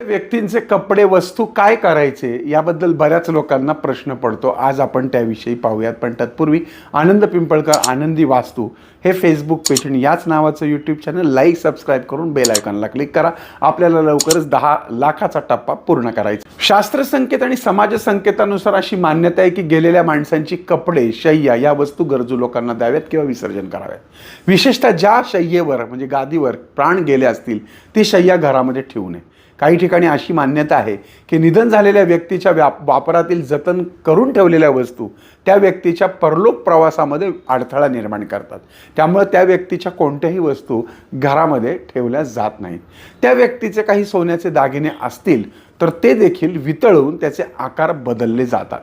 व्यक्तींचे कपडे वस्तू काय करायचे याबद्दल बऱ्याच लोकांना प्रश्न पडतो. आज आपण त्याविषयी पाहूयात. पण तत्पूर्वी आनंद पिंपळकर आनंदी वास्तू हे फेसबुक पेज आणि याच नावाचं यूट्यूब चॅनल लाईक सबस्क्राईब करून बेल आयकॉनला क्लिक करा. आपल्याला लवकरच दहा लाखाचा टप्पा पूर्ण करायचा. शास्त्र संकेत आणि समाज संकेतानुसार अशी मान्यता आहे की गेलेल्या माणसांची कपडे शय्या या वस्तू गरजू लोकांना द्याव्यात किंवा विसर्जन कराव्यात. विशेषतः ज्या शय्येवर म्हणजे गादीवर प्राण गेले असतील ती शय्या घरामध्ये ठेवू नये. काही ठिकाणी अशी मान्यता आहे की निधन झालेल्या व्यक्तीच्या व्याप वापरातील जतन करून ठेवलेल्या वस्तू त्या व्यक्तीच्या परलोक प्रवासामध्ये अडथळा निर्माण करतात. त्यामुळे त्या व्यक्तीच्या कोणत्याही वस्तू घरामध्ये ठेवल्या जात नाहीत. त्या व्यक्तीचे काही सोन्याचे दागिने असतील तर ते देखील वितळवून त्याचे आकार बदलले जातात.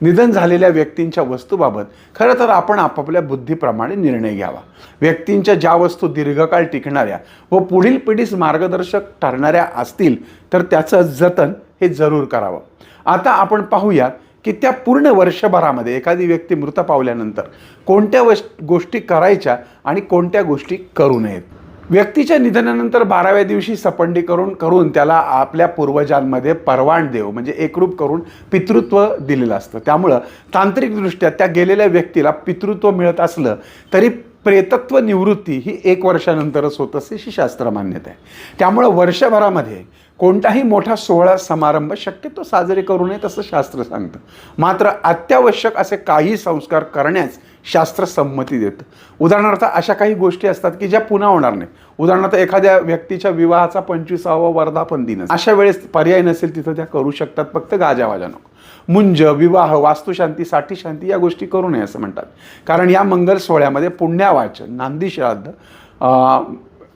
निधन झालेल्या व्यक्तींच्या वस्तूबाबत खरं तर आपण आपापल्या बुद्धीप्रमाणे निर्णय घ्यावा. व्यक्तींच्या ज्या वस्तू दीर्घकाळ टिकणाऱ्या व पुढील पिढीस मार्गदर्शक ठरणाऱ्या असतील तर त्याचं जतन हे जरूर करावं. आता आपण पाहूया की त्या पूर्ण वर्षभरामध्ये एखादी व्यक्ती मृत पावल्यानंतर कोणत्या वस् गोष्टी करायच्या आणि कोणत्या गोष्टी करू नयेत? व्यक्तीच्या निधनानंतर बाराव्या दिवशी सपंडी करून करून त्याला आपल्या पूर्वजांमध्ये परवान देव म्हणजे एकरूप करून पितृत्व दिलेलं असतं. त्यामुळं तांत्रिकदृष्ट्या त्या गेलेल्या व्यक्तीला पितृत्व मिळत असलं तरी प्रेतत्व निवृत्ती ही एक वर्षानंतरच होत असते ही शास्त्र मान्यता आहे. त्यामुळं वर्षभरामध्ये कोणताही मोठा सोहळा समारंभ शक्यतो साजरे करू नये तसं शास्त्र सांगतं. मात्र अत्यावश्यक असे काही संस्कार करण्यास शास्त्र संमती देतं. उदाहरणार्थ अशा काही गोष्टी असतात की ज्या पुन्हा होणार नाही उदाहरणार्थ एखाद्या व्यक्तीच्या विवाहाचा पंचवीसावा वर्धापन दिन अशा वेळेस पर्याय नसेल तिथं त्या करू शकतात. फक्त गाजावाजा नको. मुंज विवाह वास्तुशांती साठी शांती या गोष्टी करू नये असं म्हणतात. कारण या मंगल सोहळ्यामध्ये पुण्यावाचन नांदी श्राद्ध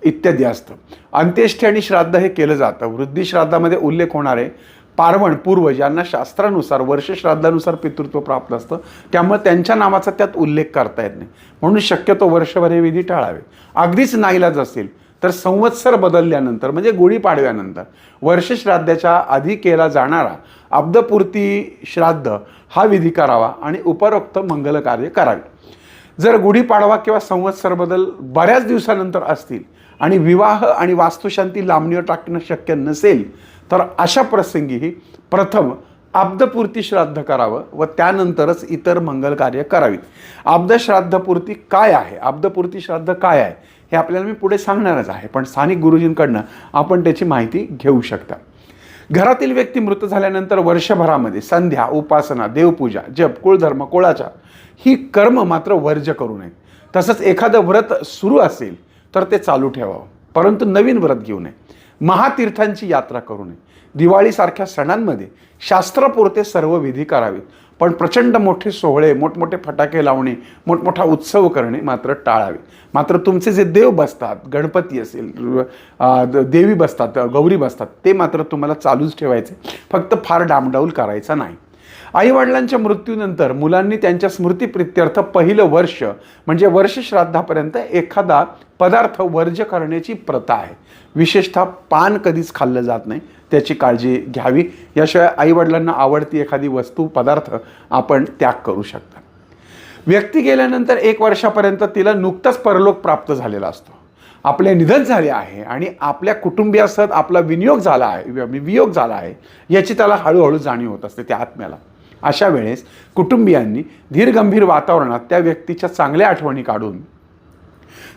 इत्यादी असतं. अंत्येष्टी आणि श्राद्ध हे केलं जातं. वृद्धी श्राद्धामध्ये उल्लेख होणारे पार्वण पूर्वज यांना शास्त्रानुसार वर्षश्राद्धानुसार पितृत्व प्राप्त असतं. त्यामुळे त्यांच्या नावाचा त्यात उल्लेख करता येत नाही. म्हणून शक्यतो वर्षभर हे विधी टाळावे. अगदीच नाईलाज असेल तर संवत्सर बदलल्यानंतर म्हणजे गुढीपाडव्यानंतर वर्षश्राद्धाच्या आधी केला जाणारा अब्दपूर्ती श्राद्ध हा विधी करावा आणि उपरोक्त मंगल कार्य करावे. जर गुढीपाडवा किंवा संवत्सर बदल बऱ्याच दिवसानंतर असतील आणि विवाह आणि वास्तुशांती लांबणीवर टाकणं शक्य नसेल तर अशा प्रसंगीही प्रथम आब्दपूर्ती श्राद्ध करावं व त्यानंतरच इतर मंगल कार्य करावीत. आब्दश्राद्धपूर्ती काय आहे? आब्दपूर्ती श्राद्ध काय आहे? हे आपल्याला मी पुढे सांगणारच आहे पण स्थानिक गुरुजींकडनं आपण त्याची माहिती घेऊ शकता. घरातील व्यक्ती मृत झाल्यानंतर वर्षभरामध्ये संध्या उपासना देवपूजा जप कुळधर्म कुळाचार ही कर्म मात्र वर्ज्य करू नये. तसंच एखादं व्रत सुरू असेल तर ते चालू ठेवावं. परंतु नवीन व्रत घेऊ नये. महातीर्थांची यात्रा करू नये. दिवाळीसारख्या सणांमध्ये शास्त्रपुरते सर्व विधी करावेत. पण प्रचंड मोठे सोहळे मोठमोठे फटाके लावणे मोठमोठा उत्सव करणे मात्र टाळावे मात्र तुमचे जे देव बसतात गणपती असेल देवी बसतात गौरी बसतात ते मात्र तुम्हाला चालूच ठेवायचे. फक्त फार डामडाऊल करायचा नाही. आईवडिलांच्या मृत्यूनंतर मुलांनी त्यांच्या स्मृतीप्रित्यर्थ पहिलं वर्ष म्हणजे वर्ष श्राद्धापर्यंत एखादा पदार्थ वर्ज्य करण्याची प्रथा आहे. विशेषतः पान कधीच खाल्लं जात नाही त्याची काळजी घ्यावी. याशिवाय आईवडिलांना आवडती एखादी वस्तू पदार्थ आपण त्याग करू शकता. व्यक्ती गेल्यानंतर एक वर्षापर्यंत तिला नुकताच परलोक प्राप्त झालेला असतो. आपले निधन झाले आहे आणि आपल्या कुटुंबियासह आपला विनियोग झाला आहे वि- वियोग झाला आहे याची त्याला हळूहळू जाणीव होत असते त्या आत्म्याला. अशा वेळेस कुटुंबियांनी धीरगंभीर वातावरणात त्या व्यक्तीच्या चांगल्या आठवणी काढून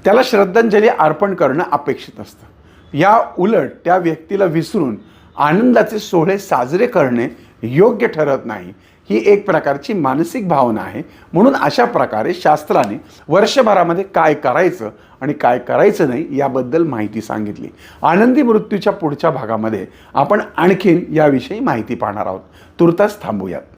त्याला श्रद्धांजली अर्पण करणं अपेक्षित असतं. या उलट त्या व्यक्तीला विसरून आनंदाचे सोहळे साजरे करणे योग्य ठरत नाही. ही एक प्रकारची मानसिक भावना आहे. म्हणून अशा प्रकारे शास्त्राने वर्षभरामध्ये काय करायचं आणि काय करायचं नाही याबद्दल माहिती सांगितली. आनंदी मृत्यूच्या पुढच्या भागामध्ये आपण आणखीन याविषयी माहिती पाहणार आहोत. तुर्तास थांबूयात.